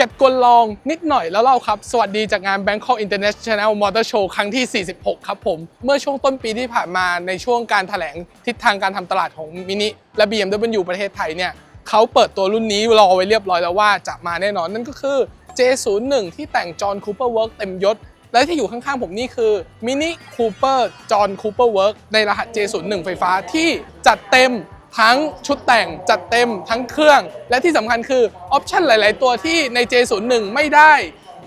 เก็บกลลองนิดหน่อยแล้วเล่าครับ สวัสดีจากงาน Bangkok International Motor Show ครั้งที่ 46 ครับผม เมื่อช่วงต้นปีที่ผ่านมาในช่วงการถแถลงทิศทางการทำตลาดของมินิและ BMW ประเทศไทยเนี่ยเขาเปิดตัวรุ่นนี้รอไว้เรียบร้อยแล้วว่าจะมาแน่นอนนั่นก็คือ J01 ที่แต่งจอห์นคูเปอร์เวิร์กเต็มยศและที่อยู่ข้างๆผมนี่คือมินิคูเปอร์จอห์นคูเปอร์เวิร์กในรหัส J01 ไฟฟ้าที่จัดเต็ม ทั้งชุดแต่งจัดเต็มทั้งเครื่อง และที่สำคัญคือออปชันหลาย ๆ ตัวที่ใน J01 ไม่ได้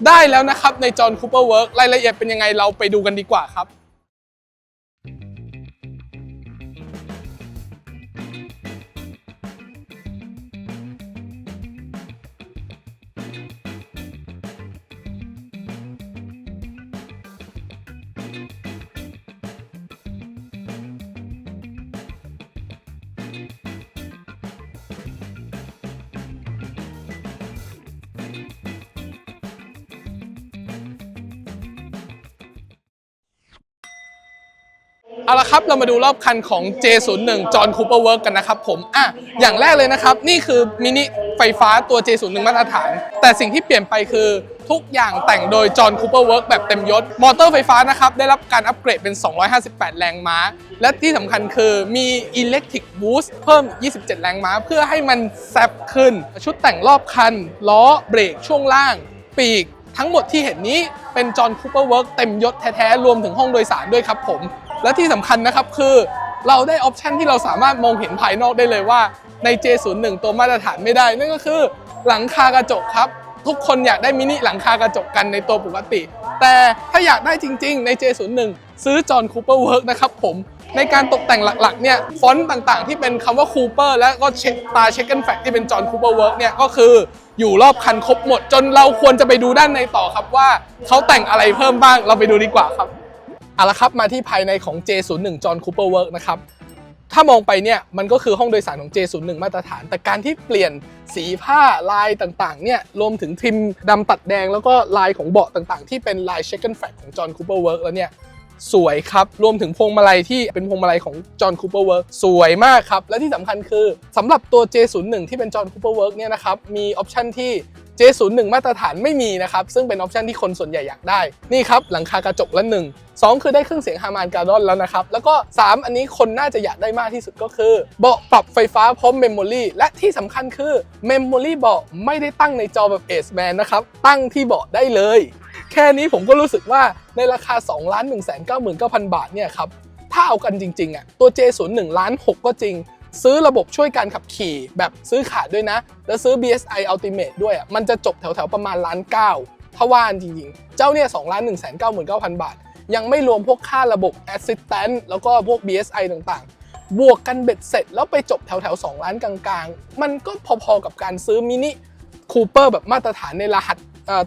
ได้แล้วนะครับในจอห์นคูเปอร์เวิร์กรายละเอียดเป็นยังไงเราไปดูกันดีกว่าครับ เอาละครับเรามาดูรอบคันของ J01 จอห์นคูเปอร์เวิร์กกันนะครับผมอะอย่างแรกเลยนะครับ นี่คือมินิไฟฟ้าตัว J01 มาตรฐาน แต่สิ่งที่เปลี่ยนไปคือทุกอย่างแต่งโดยจอห์นคูเปอร์เวิร์กแบบเต็มยศ มอเตอร์ไฟฟ้านะครับ ได้รับการอัปเกรดเป็น 258 แรงม้า และที่สำคัญคือมี Electric Boost เพิ่ม 27 แรงม้า เพื่อให้มันแซบขึ้น ชุดแต่งรอบคัน ล้อเบรกช่วงล่าง ปีก ทั้งหมดที่เห็นนี้เป็นจอห์นคูเปอร์เวิร์กเต็มยศแท้ๆ รวมถึงห้องโดยสารด้วยครับผม และที่สำคัญนะครับคือเราได้ออปชันที่เราสามารถมองเห็นภายนอกได้เลยว่าใน J01 ตัวมาตรฐานไม่ได้ นั่นก็คือหลังคากระจกครับ ทุกคนอยากได้มินิหลังคากระจกกันในตัวปกติ แต่ถ้าอยากได้จริงๆ ใน J01 ซื้อจอห์นคูเปอร์เวิร์กนะครับผม ในการตกแต่งหลักๆเนี่ยฟอนต์ต่างๆ ที่เป็นคำว่าคูเปอร์และก็เช็คตาเช็คเกิลแฟกที่เป็นจอห์นคูเปอร์เวิร์กเนี่ยก็คืออยู่รอบคันครบหมด จนเราควรจะไปดูด้านในต่อครับว่าเขาแต่งอะไรเพิ่มบ้างเราไปดูดีกว่าครับ เอาละครับมาที่ภายในของ J01 John Cooper Work นะครับถ้ามองไปเนี่ยมันก็คือห้องโดยสารของ J01 มาตรฐาน แต่การที่เปลี่ยนสีผ้าลายต่างๆเนี่ยรวมถึงทิมดำตัดแดงแล้วก็ลายของเบาะต่างๆ ที่เป็นลาย Shaken Flag ของ John Cooper Work แล้วเนี่ยสวยครับ รวมถึงพวงมาลัยที่เป็นพวงมาลัยของ John Cooper Work สวยมากครับ และที่สำคัญคือสำหรับตัว J01 ที่เป็น John Cooper Work เนี่ยนะครับมีออปชันที่ J01 มาตรฐานไม่มีนะครับ ซึ่งเป็นออปชันที่คนส่วนใหญ่อยากได้ นี่ครับ หลังคากระจกละหนึ่งสองคือได้เครื่องเสียงฮามานการ์ดอนแล้วนะครับ แล้วก็ 3 อันนี้คนน่าจะอยากได้มากที่สุดก็คือ เบาะปรับไฟฟ้าพร้อมเมมโมรีและที่สำคัญคือเมมโมรีเบาะไม่ได้ตั้งในจอแบบ Ace Man นะครับ ตั้งที่เบาะได้เลย แค่นี้ผมก็รู้สึกว่าในราคา 2 1 9 9 9 0 0 บาทเนี่ยครับถ้าเอากันจริงๆอะตัว J01 ล้าน6ก็จริง ซื้อระบบช่วยการขับขี่แบบซื้อขาดด้วยนะ แล้วซื้อ BSI Ultimate ด้วยอะมันจะจบแถวๆประมาณล้านเก้าถ้าว่านจริงๆ เจ้าเนี่ย2ล้าน1 9 9 0 0 0บาท ยังไม่รวมพวกค่าระบบ Assistant แล้วก็พวก BSI ต่างๆ บวกกันเบ็ดเสร็จ แล้วไปจบแถวๆ2ล้านกลางๆ มันก็พอๆกับการซื้อมินิคูเปอร์แบบมาตรฐานในรหัส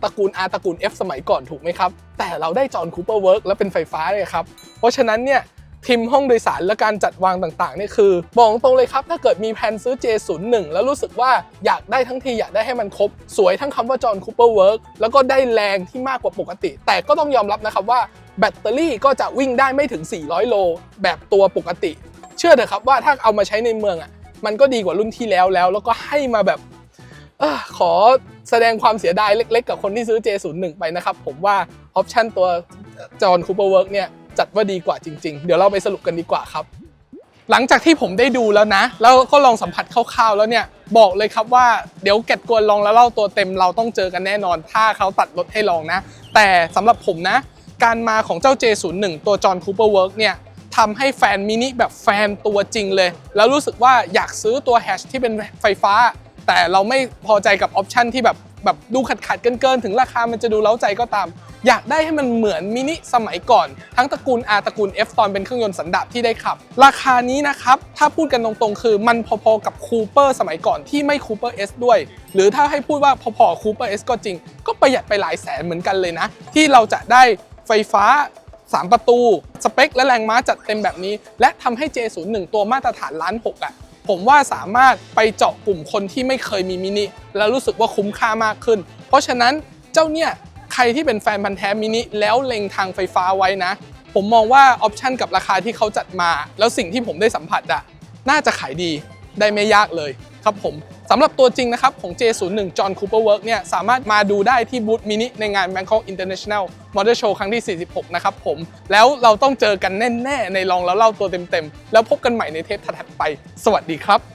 ตระกูล R ตระกูล F สมัยก่อนถูกไหมครับ แต่เราได้จอห์นคูเปอร์เวิร์กแล้วเป็นไฟฟ้าเลยครับ เพราะฉะนั้นเนี่ย ทิมห้องโดยสารและการจัดวางต่างๆเนี่ยคือบอกตรงเลยครับ ถ้าเกิดมีแผนซื้อ J01 แล้วรู้สึกว่าอยากได้ทั้งทีอยากได้ให้มันครบ สวยทั้งคำว่าจอห์นคูเปอร์เวิร์กแล้วก็ได้แรงที่มากกว่าปกติ แต่ก็ต้องยอมรับนะครับว่าแบตเตอรี่ก็จะวิ่งได้ไม่ถึง 400 โล แบบตัวปกติ เชื่อเถอะครับว่าถ้าเอามาใช้ในเมืองอะมันก็ดีกว่ารุ่นที่แล้วแล้วแล้วก็ให้มาแบบอขอแสดงความเสียดายเล็ก ๆ กับคนที่ซื้อ J01 ไปนะครับ ผมว่าออปชันตัวจอห์นคูเปอร์เวิร์กเนี่ย จัดว่าดีกว่าจริง ๆ เดี๋ยวเราไปสรุปกันดีกว่าครับ หลังจากที่ผมได้ดูแล้วนะ แล้วก็ลองสัมผัสคร่าวๆแล้วเนี่ยบอกเลยครับว่าเดี๋ยวแกะกวนลองแล้วเล่าตัวเต็มเราต้องเจอกันแน่นอน ถ้าเขาตัดรถให้ลองนะ แต่สำหรับผมนะ การมาของเจ้า J01 ตัวจอห์นคูเปอร์เวิร์กเนี่ยทำให้แฟนมินิแบบแฟนตัวจริงเลย แล้วรู้สึกว่าอยากซื้อตัวแฮชที่เป็นไฟฟ้า แต่เราไม่พอใจกับออปชันที่แบบ แบบดูขัดขัดๆเกินถึงราคามันจะดูเล้าใจก็ตาม อยากได้ให้มันเหมือนมินิสมัยก่อน ทั้งตระกูล R ตระกูล F ตอนเป็นเครื่องยนต์สันดาปที่ได้ขับ ราคานี้นะครับ ถ้าพูดกันตรงๆ คือมันพอๆกับคูเปอร์สมัยก่อนที่ไม่คูเปอร์ S ด้วย หรือถ้าให้พูดว่าพอๆคูเปอร์ S ก็จริง ก็ประหยัดไปหลายแสนเหมือนกันเลยนะ ที่เราจะได้ไฟฟ้า3 ประตู สเปค และแรงม้าจัดเต็มแบบนี้ และทำให้ J01 ตัวมาตรฐานล้านหกอะผมว่าสามารถไปเจาะกลุ่มคนที่ไม่เคยมีมินิ แล้วรู้สึกว่าคุ้มค่ามากขึ้น เพราะฉะนั้นเจ้าเนี่ยใครที่เป็นแฟนพันธ์แท้มินิแล้วเล็งทางไฟฟ้าไว้นะ ผมมองว่าออปชันกับราคาที่เขาจัดมา แล้วสิ่งที่ผมได้สัมผัสอะน่าจะขายดีได้ไม่ยากเลยครับผมสำหรับตัวจริงนะครับของ J01 John Cooper Work เนี่ยสามารถมาดูได้ที่บูธมินิในงาน Bangkok International Motor Show ครั้งที่ 46 นะครับผม แล้วเราต้องเจอกันแน่ ๆ ในลองแล้วเล่าตัวเต็ม ๆ แล้วพบกันใหม่ในเทปถัดไป สวัสดีครับ